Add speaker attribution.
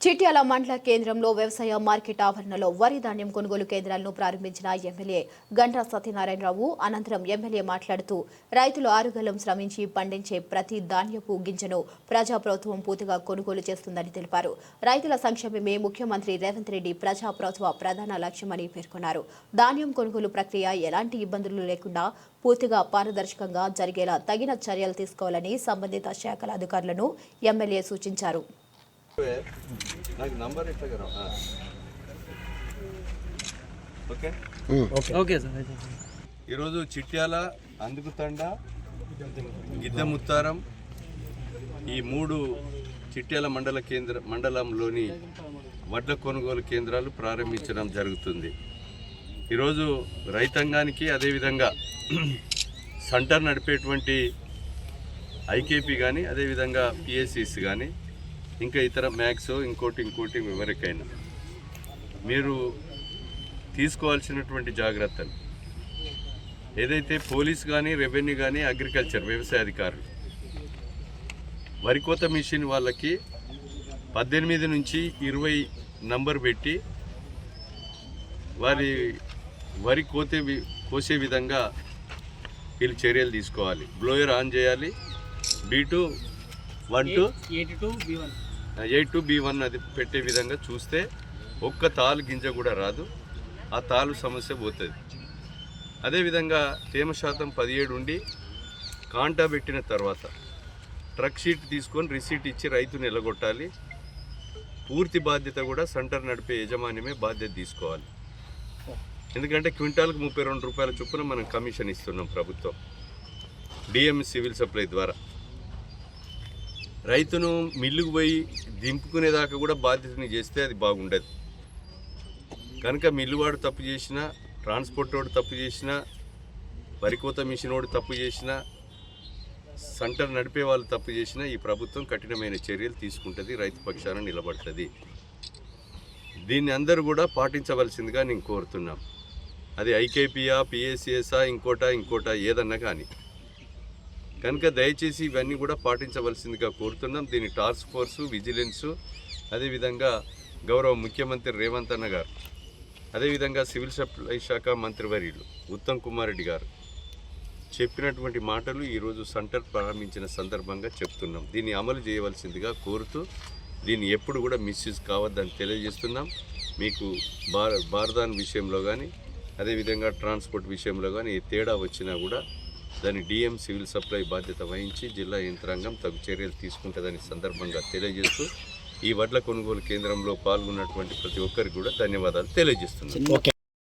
Speaker 1: చిట్యాల మండల కేంద్రంలో వ్యవసాయ మార్కెట్ ఆవరణలో వరి ధాన్యం కొనుగోలు కేంద్రాలను ప్రారంభించిన ఎమ్మెల్యే గంటా సత్యనారాయణరావు అనంతరం ఎమ్మెల్యే మాట్లాడుతూ రైతులు ఆరుగలం శ్రమించి పండించే ప్రతి ధాన్యపు గింజను ప్రజాప్రభుత్వం పూర్తిగా కొనుగోలు చేస్తుందని తెలిపారు. రైతుల సంక్షేమమే ముఖ్యమంత్రి రేవంత్ రెడ్డి ప్రజాప్రభుత్వ ప్రధాన లక్ష్యమని పేర్కొన్నారు. ధాన్యం కొనుగోలు ప్రక్రియ ఎలాంటి ఇబ్బందులు లేకుండా పూర్తిగా పారదర్శకంగా జరిగేలా తగిన చర్యలు తీసుకోవాలని సంబంధిత శాఖల అధికారులను ఎమ్మెల్యే సూచించారు.
Speaker 2: నాకు నంబర్ కదా ఓకే?
Speaker 3: ఓకే. సార్
Speaker 2: ఈరోజు చిట్యాల అందుకుతండ గిద్దముత్తారం ఈ మూడు చిట్యాల మండల కేంద్ర మండలంలోని వడ్ల కొనుగోలు కేంద్రాలు ప్రారంభించడం జరుగుతుంది. ఈరోజు రైతాంగానికి అదేవిధంగా సెంటర్ నడిపేటువంటి ఐకేపీ కానీ అదేవిధంగా పిఎస్సిస్ కానీ ఇంకా ఇతర మ్యాక్స్ ఇంకోటి ఇంకోటి ఎవరికైనా. మీరు తీసుకోవాల్సినటువంటి జాగ్రత్తలు. ఏదైతే పోలీస్ కానీ రెవెన్యూ కానీ అగ్రికల్చర్ వ్యవసాయ అధికారులు వరి కోత మిషన్ వాళ్ళకి పద్దెనిమిది నుంచి ఇరవై నంబర్ పెట్టి వారి వరి కోతే కోసే విధంగా వీళ్ళు చర్యలు తీసుకోవాలి. బ్లోయర్ ఆన్ చేయాలి. B two one two
Speaker 3: eighty two B one.
Speaker 2: Eight two B one అది పెట్టే విధంగా చూస్తే ఒక్క తాలు గింజ కూడా రాదు. ఆ తాలు సమస్య పోతుంది. అదేవిధంగా తేమ శాతం పదిహేడు ఉండి కాంటా పెట్టిన తర్వాత ట్రక్ షీట్ తీసుకొని రిసీట్ ఇచ్చి రైతు నిలగొట్టాలి పూర్తి బాధ్యత కూడా సెంటర్ నడిపే యజమాన్యమే బాధ్యత తీసుకోవాలి. ఎందుకంటే క్వింటాల్కి ముప్పై రెండు రూపాయల చొప్పున మనం కమిషన్ ఇస్తున్నాం ప్రభుత్వం. డిఎం సివిల్ సప్లై ద్వారా. రైతును మిల్లుకు పోయి దింపుకునేదాకా కూడా బాధ్యతని చేస్తే అది బాగుండదు. కనుక మిల్లువాడు తప్పు చేసినా ట్రాన్స్పోర్ట్ వాడు తప్పు చేసినా వరికోత మిషన్ వాడు తప్పు చేసినా సెంటర్ నడిపే వాళ్ళు తప్పు చేసినా ఈ ప్రభుత్వం కఠినమైన చర్యలు తీసుకుంటుంది రైతు పక్షాన నిలబడుతుంది. దీన్ని అందరూ కూడా పాటించవలసిందిగా నేను కోరుతున్నాం అది ఐకేపీయా పిఎస్సిఎస్ఆ ఇంకోటా ఇంకోటా ఏదన్నా కానీ. కనుక దయచేసి ఇవన్నీ కూడా పాటించవలసిందిగా కోరుతున్నాం. దీని టాస్క్ ఫోర్సు విజిలెన్సు అదేవిధంగా గౌరవ ముఖ్యమంత్రి రేవంత్ అన్న గారు అదేవిధంగా సివిల్ సప్లై శాఖ మంత్రివర్యులు ఉత్తమ్ కుమార్ రెడ్డి గారు చెప్పినటువంటి మాటలు ఈరోజు సెంటర్ ప్రారంభించిన సందర్భంగా చెప్తున్నాం. దీన్ని అమలు చేయవలసిందిగా కోరుతూ దీన్ని ఎప్పుడు కూడా మిస్యూజ్ కావద్దని తెలియజేస్తున్నాం. మీకు బార్ బార్దాన్ విషయంలో కానీ అదేవిధంగా ట్రాన్స్పోర్ట్ విషయంలో కానీ తేడా వచ్చినా కూడా దాని డిఎం సివిల్ సప్లై బాధ్యత వహించి జిల్లా యంత్రాంగం తగు చర్యలు తీసుకుంటుందని సందర్భంగా తెలియజేస్తూ ఈ వడ్ల కొనుగోలు కేంద్రంలో పాల్గొన్నటువంటి ప్రతి ఒక్కరికి కూడా ధన్యవాదాలు తెలియజేస్తున్నాను.